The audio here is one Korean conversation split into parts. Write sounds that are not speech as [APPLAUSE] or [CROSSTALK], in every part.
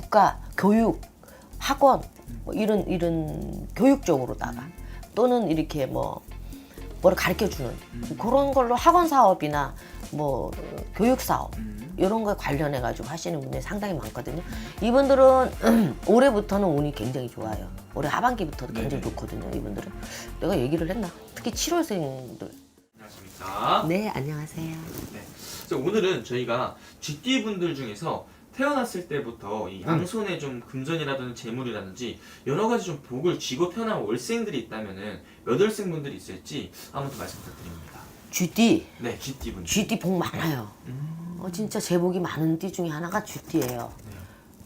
국가 교육 학원 뭐 이런 이런 교육 쪽으로다가 또는 이렇게 뭐 뭐를 가르쳐 주는 그런 걸로 학원 사업이나 뭐 어, 교육 사업 이런 거에 관련해 가지고 하시는 분들이 상당히 많거든요. 이분들은 [CLEARS THROAT] 올해부터는 운이 굉장히 좋아요. 올해 하반기부터도 굉장히 네네. 좋거든요. 이분들은 내가 얘기를 했나? 특히 7월생들. 안녕하십니까. 네, 안녕하세요. 네. 그래서 오늘은 저희가 GT 분들 중에서 태어났을 때부터 이 음. 양손에 좀 금전이라든지 재물이라든지 여러 가지 좀 복을 쥐고 태어난 월생들이 있다면은 몇 월생 분들이 있을지 한번 더 말씀 부탁드립니다. 쥐띠, 네, GT 분들. 쥐띠 복 많아요. 음. 어, 진짜 제복이 많은 띠 중에 하나가 쥐띠예요. 네.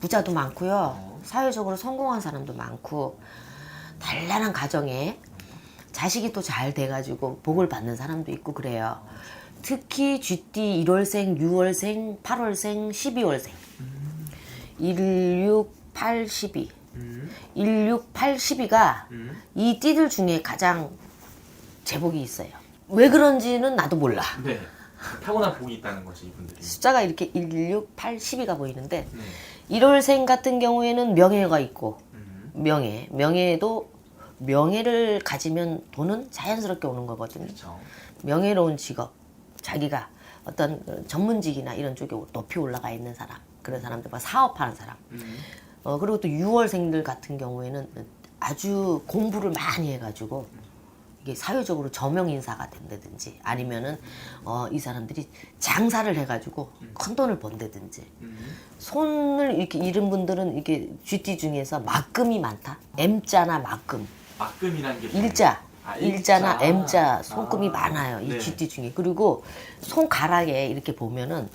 부자도 많고요. 어. 사회적으로 성공한 사람도 많고 단란한 가정에 자식이 또 잘 돼가지고 복을 받는 사람도 있고 그래요. 특히 쥐띠 1월생, 6월생, 8월생, 12월생. 1, 6, 8, 12. 음. 1, 6, 8, 12가 음. 이 띠들 중에 가장 제복이 있어요. 왜 그런지는 나도 몰라. 네. 타고난 복이 있다는 거죠, 이분들이. 숫자가 이렇게 1, 6, 8, 12가 보이는데 네. 1월생 같은 경우에는 명예가 있고 음. 명예, 명예도 명예를 가지면 돈은 자연스럽게 오는 거거든요. 그렇죠. 명예로운 직업, 자기가 어떤 전문직이나 이런 쪽에 높이 올라가 있는 사람, 그런 사람들, 막 사업하는 사람. 음. 어, 그리고 또 6월생들 같은 경우에는 아주 공부를 많이 해가지고 이게 사회적으로 저명 인사가 된다든지 아니면은 어, 이 사람들이 장사를 해가지고 큰 돈을 번다든지 음. 손을 이렇게 잃은 분들은 이게 쥐띠 중에서 막금이 많다. M자나 막금, 막금이란 게 일자, 아, 일자나 일자. M자 손금이 아, 많아요. 이 네. 쥐띠 중에 그리고 손가락에 이렇게 보면은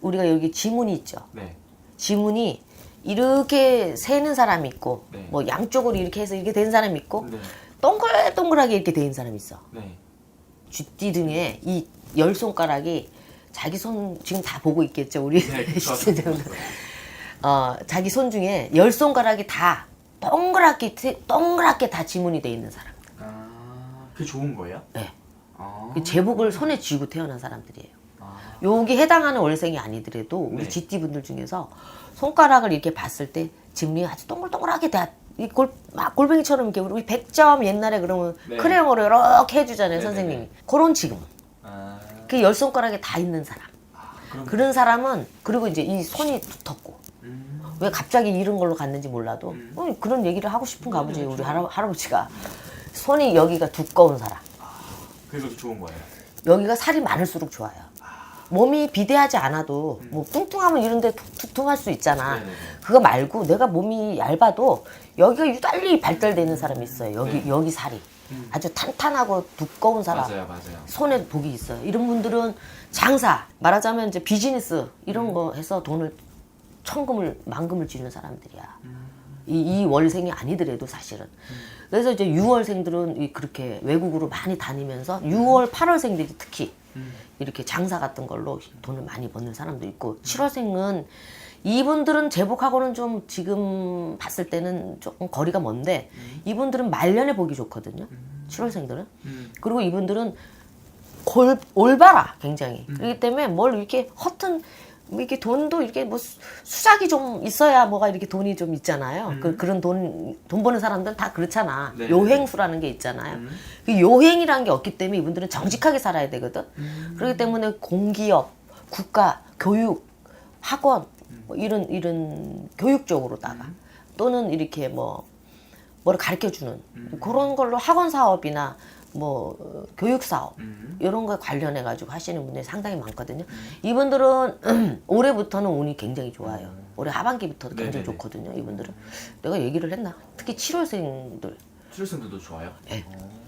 우리가 여기 지문이 있죠. 네. 지문이 이렇게 세는 사람이 있고 네. 뭐 양쪽으로 이렇게 해서 이렇게 된 사람이 있고 네. 동글동글하게 이렇게 된 사람이 있어. 네. 쥐띠 등에 이 열 손가락이 자기 손 지금 다 보고 있겠죠 우리 네, 그쵸. [LAUGHS] 시청자분들. 어 자기 손 중에 열 손가락이 다 동그랗게 트- 동그랗게 다 지문이 돼 있는 사람. 아, 그게 좋은 거예요? 네. 아. 그 제복을 손에 쥐고 태어난 사람들이에요. 아. 여기 해당하는 월생이 아니더라도 우리 네. GT 분들 중에서 손가락을 이렇게 봤을 때 지문이 아주 동글동글하게 다. 이 골, 막 골뱅이처럼 이렇게 우리 100점 옛날에 그러면 네. 크레용으로 이렇게 해주잖아요 네네네. 선생님이 그런 지금 아. 그열 손가락에 다 있는 사람 아, 그럼 그런 사람은 그리고 이제 이 손이 두텁고 음. 왜 갑자기 이런 걸로 갔는지 몰라도 음. 어, 그런 얘기를 하고 싶은가 보지 네, 우리. 할아, 할아버지가 손이 여기가 두꺼운 사람 그래서 좋은 거예요. 여기가 살이 많을수록 좋아요. 몸이 비대하지 않아도 뭐 뚱뚱하면 이런데 툭- 툭툭할 수 있잖아. 네네네. 그거 말고 내가 몸이 얇아도 여기가 유달리 발달되어 있는 사람이 있어요. 여기 네. 여기 살이 아주 탄탄하고 두꺼운 사람. 맞아요, 맞아요. 손에 복이 있어요. 이런 분들은 장사 말하자면 이제 비즈니스 이런 거 해서 돈을 천금을 만금을 쥐는 사람들이야. 이, 이 월생이 아니더라도 사실은. 그래서 이제 6월생들은 이 그렇게 외국으로 많이 다니면서 6월, 8월생들이 특히 이렇게 장사 같은 걸로 돈을 많이 버는 사람도 있고 7월생은 이분들은 제복하고는 좀 지금 봤을 때는 조금 거리가 먼데 이분들은 말년에 보기 좋거든요. 7월생들은. 음. 그리고 이분들은 골, 올바라 굉장히 그렇기 때문에 뭘 이렇게 허튼 뭐 이렇게 돈도 이렇게 뭐 수- 수작이 좀 있어야 뭐가 이렇게 돈이 좀 있잖아요. 그, 그런 돈, 돈 버는 사람들은 다 그렇잖아. 네. 요행수라는 게 있잖아요. 그 요행이라는 게 없기 때문에 이분들은 정직하게 살아야 되거든. 그렇기 때문에 공기업, 국가, 교육, 학원, 뭐 이런, 이런 교육 쪽으로다가 또는 이렇게 뭐, 뭐를 가르쳐 주는 그런 걸로 학원 사업이나 뭐 어, 교육 사업 음. 이런 거에 관련해 가지고 하시는 분들이 상당히 많거든요. 이분들은 [CLEARS THROAT] 올해부터는 운이 굉장히 좋아요. 올해 하반기부터도 굉장히 네네네. 좋거든요. 이분들은 내가 얘기를 했나? 특히 7월생들 출생들도 좋아요? 네. 어.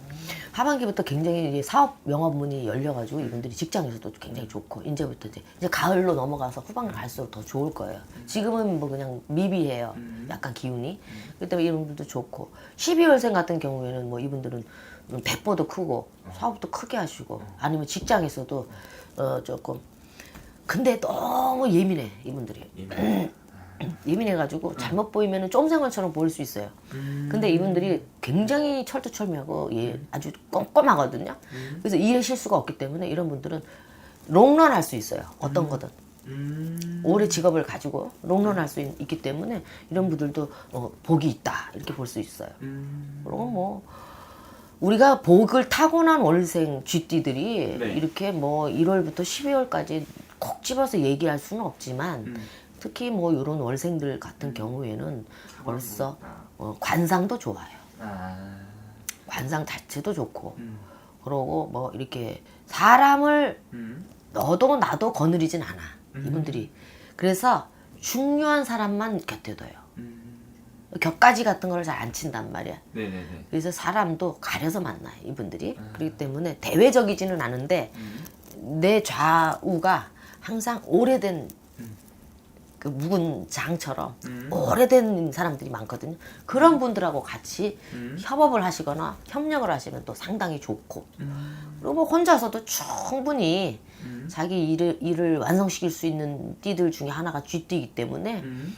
하반기부터 굉장히 이제 사업 영업 문이 열려가지고 이분들이 직장에서도 굉장히 좋고 이제부터 이제 이제 가을로 넘어가서 후반기 갈수록 더 좋을 거예요. 지금은 뭐 그냥 미비해요. 약간 기운이. 그렇기 때문에 이분들도 좋고 12월생 같은 경우에는 뭐 이분들은 대포도 크고 사업도 크게 하시고 아니면 직장에서도 어 조금 근데 너무 예민해 이분들이 이미. 예민해가지고 잘못 보이면 쫌생얼처럼 보일 수 있어요. 근데 이분들이 굉장히 철두철미하고 예, 아주 꼼꼼하거든요. 그래서 일의 실수가 없기 때문에 이런 분들은 롱런 할 수 있어요. 어떤 거든. 음. 오래 직업을 가지고 롱런할 수 있, 기 때문에 이런 분들도 어, 복이 있다 이렇게 볼 수 있어요. 음. 그리고 뭐 우리가 복을 타고난 월생 쥐띠들이 네. 이렇게 뭐 1월부터 12월까지 콕 집어서 얘기할 수는 없지만 음. 특히 뭐 이런 월생들 같은 경우에는 벌써 어, 관상도 좋아요. 아. 관상 자체도 좋고 음. 그러고 뭐 이렇게 사람을 음. 너도 나도 거느리진 않아 음. 이분들이 그래서 중요한 사람만 곁에 둬요 음. 격가지 같은 걸 잘 안 친단 말이야 네네네. 그래서 사람도 가려서 만나 요 이분들이 음. 그렇기 때문에 대외적이지는 않은데 내 좌우가 항상 오래된 그 묵은 장처럼 음. 오래된 사람들이 많거든요 그런 분들하고 같이 음. 협업을 하시거나 협력을 하시면 또 상당히 좋고 음. 그리고 뭐 혼자서도 충분히 음. 자기 일을, 일을 완성시킬 수 있는 띠들 중에 하나가 쥐띠이기 때문에 음.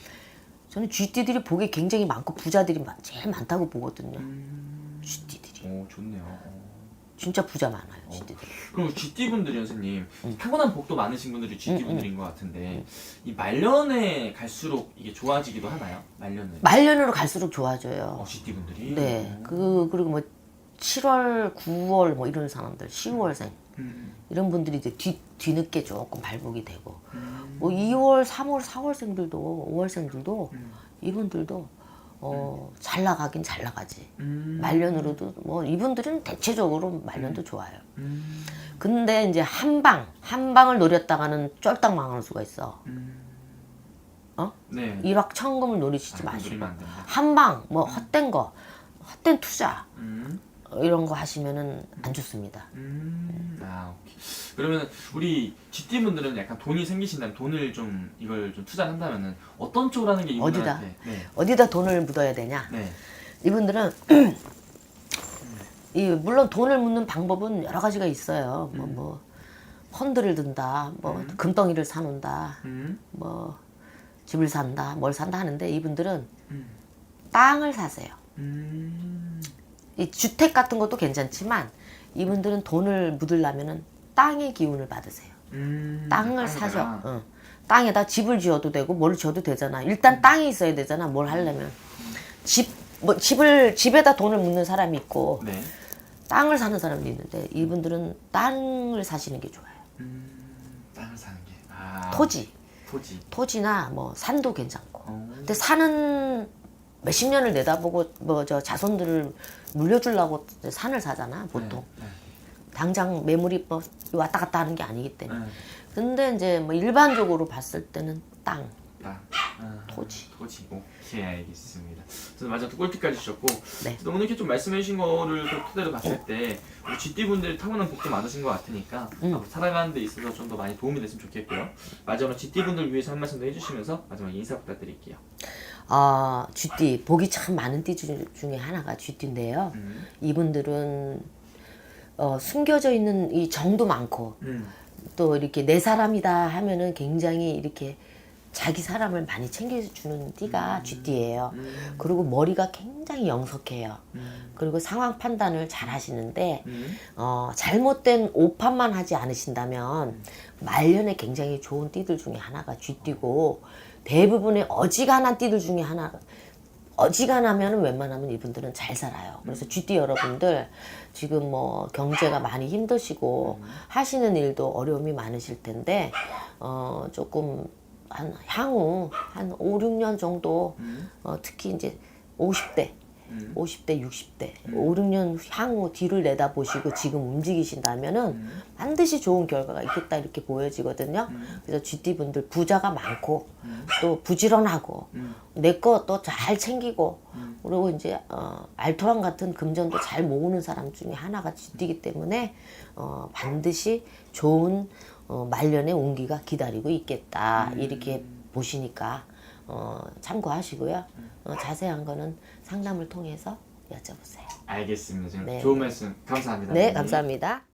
저는 쥐띠들이 복이 굉장히 많고 부자들이 많- 제일 많다고 보거든요. 음. 쥐띠들이 오 좋네요. 어. 진짜 부자 많아요. 쥐띠들. 그럼 GT 분들이 선생님 음. 타고난 복도 많으신 분들이 GT 분들인 것 같은데 이 말년에 갈수록 이게 좋아지기도 하나요? 말년에 말년으로 갈수록 좋아져요. 어, GT 분들이 네. 그 그리고 뭐 7월, 9월 뭐 이런 사람들, 10월생 음. 이런 분들이 이제 뒤 뒤늦게 조금 발복이 되고 음. 뭐 2월, 3월, 4월생들도 5월생들도 음. 이분들도 어, 잘 나가긴 잘 나가지. 음. 말년으로도 뭐 이분들은 대체적으로 말년도 좋아요. 음. 근데 이제 한 방, 한 방을 노렸다가는 쫄딱 망할 수가 있어. 음. 어? 네. 일확천금을 노리시지 아, 마시고 노리면 안 된다. 한 방, 뭐 헛된 거, 헛된 투자 음. 어, 이런 거 하시면은 안 좋습니다. 음. 아 오케이. 그러면 우리 GT 분들은 약간 돈이 생기신다면 돈을 좀 이걸 좀 투자한다면은 어떤 쪽으로 하는 게 이분들한테? 네. 어디다 돈을 묻어야 되냐? 네. 이분들은 [CLEARS THROAT] 이 물론 돈을 묻는 방법은 여러 가지가 있어요. 뭐뭐 펀드를 든다, 뭐 금덩이를 사놓는다, 음. 뭐 집을 산다, 뭘 산다 하는데 이분들은 음. 땅을 사세요. 음. 이 주택 같은 것도 괜찮지만 이분들은 돈을 묻으려면은 땅의 기운을 받으세요. 음. 땅을 사죠. 땅에다가. 어. 땅에다 집을 지어도 되고 뭘 지어도 되잖아. 일단 땅이 있어야 되잖아. 뭘 하려면 집 뭐 집을 집에다 돈을 묻는 사람이 있고 네. 땅을 사는 사람도 있는데 이분들은 땅을 사시는 게 좋아요. 음. 땅을 사는 게. 아. 토지, 토지. 토지나 뭐 산도 괜찮고. 어. 근데 산은 몇십 년을 내다보고 뭐 저 자손들을 물려주려고 산을 사잖아 보통. 네. 당장 매물이 뭐 왔다 갔다 하는 게 아니기 때문에. 네. 근데 이제 뭐 일반적으로 봤을 때는 땅, 땅. 아, 토지. 토지. 오케이 알겠습니다. 저는 맞아 또 꿀팁까지 주셨고 네. 오늘 이렇게 좀 말씀해주신 거를 또 토대로 봤을 때 우리 GT 분들 타고난 복도 많으신 것 같으니까 음. 앞으로 살아가는 데 있어서 좀 더 많이 도움이 됐으면 좋겠고요. 마지막으로 GT 분들 위해서 한 말씀 더 해주시면서 마지막 인사 부탁드릴게요. 아, 쥐띠 복이 참 많은 띠 중- 중에 하나가 쥐띠인데요. 음. 이분들은 어, 숨겨져 있는 이 정도 많고 음. 또 이렇게 내 사람이다 하면은 굉장히 이렇게 자기 사람을 많이 챙겨주는 띠가 쥐띠예요. 음. 그리고 머리가 굉장히 영석해요. 음. 그리고 상황 판단을 잘 하시는데 음. 어, 잘못된 오판만 하지 않으신다면 말년에 굉장히 좋은 띠들 중에 하나가 쥐띠고 대부분의 어지간한 띠들 중에 하나 어지간하면 웬만하면 이분들은 잘 살아요. 그래서 쥐띠 여러분들 지금 뭐 경제가 많이 힘드시고 하시는 일도 어려움이 많으실 텐데 어 조금 한 향후 한 5, 6년 정도 어 특히 이제 50대 음. 50대, 60대, 5, 6년 향후 뒤를 내다보시고 지금 움직이신다면은 반드시 좋은 결과가 있겠다 이렇게 보여지거든요. 그래서 GT 분들 부자가 많고 또 부지런하고 내거 또 잘 챙기고 그리고 이제 어, 알토란 같은 금전도 잘 모으는 사람 중에 하나가 GT이기 때문에 어, 반드시 좋은 어, 말년의 운기가 기다리고 있겠다 이렇게 보시니까 어, 참고하시고요. 어, 자세한 거는 상담을 통해서 여쭤보세요. 알겠습니다. 지금 네. 좋은 말씀 감사합니다. 네, 선생님. 감사합니다.